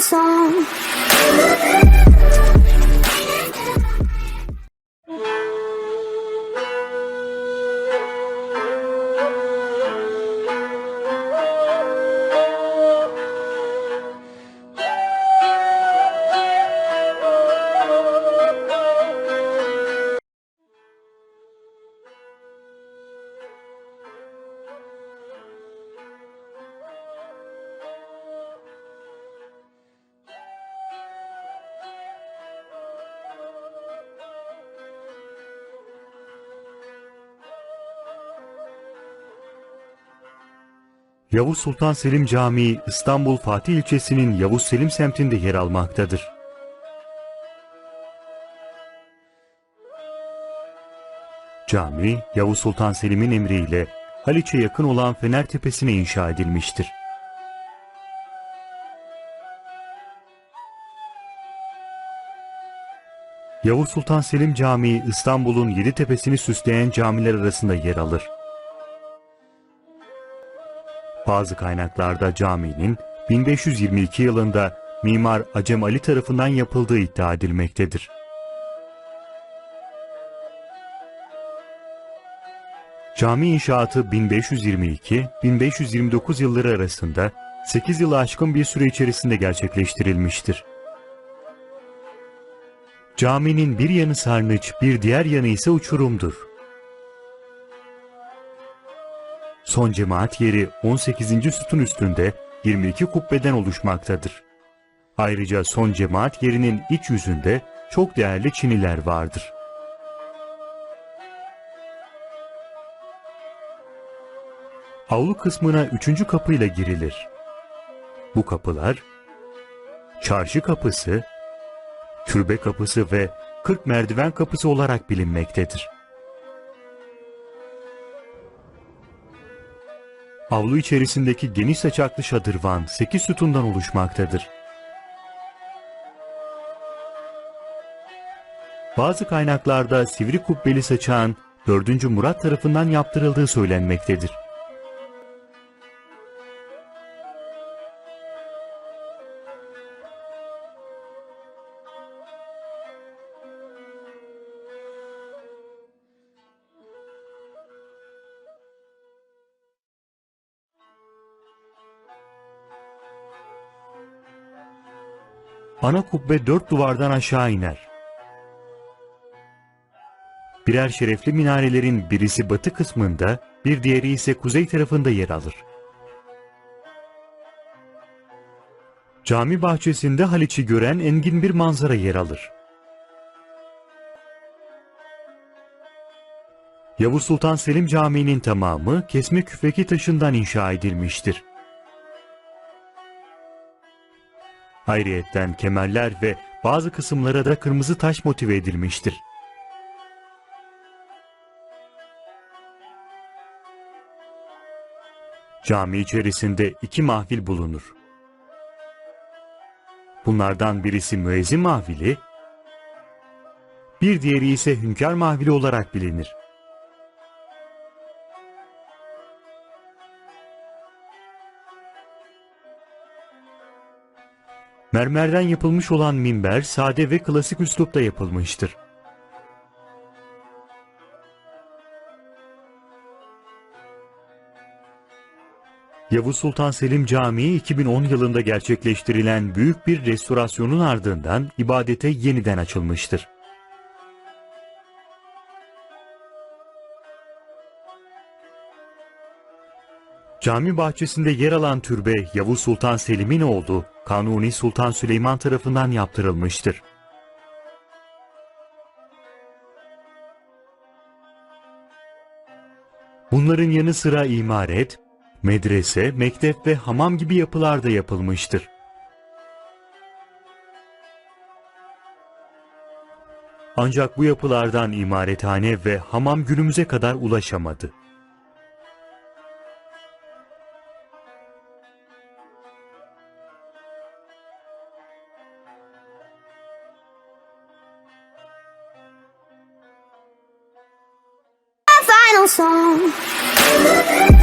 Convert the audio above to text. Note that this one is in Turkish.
送。Yavuz Sultan Selim Camii İstanbul Fatih ilçesinin Yavuz Selim semtinde yer almaktadır. Cami, Yavuz Sultan Selim'in emriyle Haliç'e yakın olan Fener Tepesi'ne inşa edilmiştir. Yavuz Sultan Selim Camii İstanbul'un yedi tepesini süsleyen camiler arasında yer alır. Bazı kaynaklarda caminin 1522 yılında Mimar Acem Ali tarafından yapıldığı iddia edilmektedir. Cami inşaatı 1522-1529 yılları arasında 8 yılı aşkın bir süre içerisinde gerçekleştirilmiştir. Caminin bir yanı sarnıç, bir diğer yanı ise uçurumdur. Son cemaat yeri 18. sütun üstünde 22 kubbeden oluşmaktadır. Ayrıca son cemaat yerinin iç yüzünde çok değerli çiniler vardır. Avlu kısmına üçüncü kapıyla girilir. Bu kapılar, çarşı kapısı, türbe kapısı ve 40 merdiven kapısı olarak bilinmektedir. Avlu içerisindeki geniş saçaklı şadırvan 8 sütundan oluşmaktadır. Bazı kaynaklarda sivri kubbeli saçağın 4. Murat tarafından yaptırıldığı söylenmektedir. Ana kubbe dört duvardan aşağı iner. Birer şerefli minarelerin birisi batı kısmında, bir diğeri ise kuzey tarafında yer alır. Cami bahçesinde Haliç'i gören engin bir manzara yer alır. Yavuz Sultan Selim Camii'nin tamamı kesme küfeki taşından inşa edilmiştir. Ayrıyetten kemerler ve bazı kısımlara da kırmızı taş motive edilmiştir. Cami içerisinde iki mahfil bulunur. Bunlardan birisi müezzin mahfili, bir diğeri ise hünkâr mahfili olarak bilinir. Mermerden yapılmış olan minber sade ve klasik üslupta yapılmıştır. Yavuz Sultan Selim Camii 2010 yılında gerçekleştirilen büyük bir restorasyonun ardından ibadete yeniden açılmıştır. Cami bahçesinde yer alan türbe Yavuz Sultan Selim'in oğlu Kanuni Sultan Süleyman tarafından yaptırılmıştır. Bunların yanı sıra imaret, medrese, mektep ve hamam gibi yapılar da yapılmıştır. Ancak bu yapılardan imarethane ve hamam günümüze kadar ulaşamadı. Final song.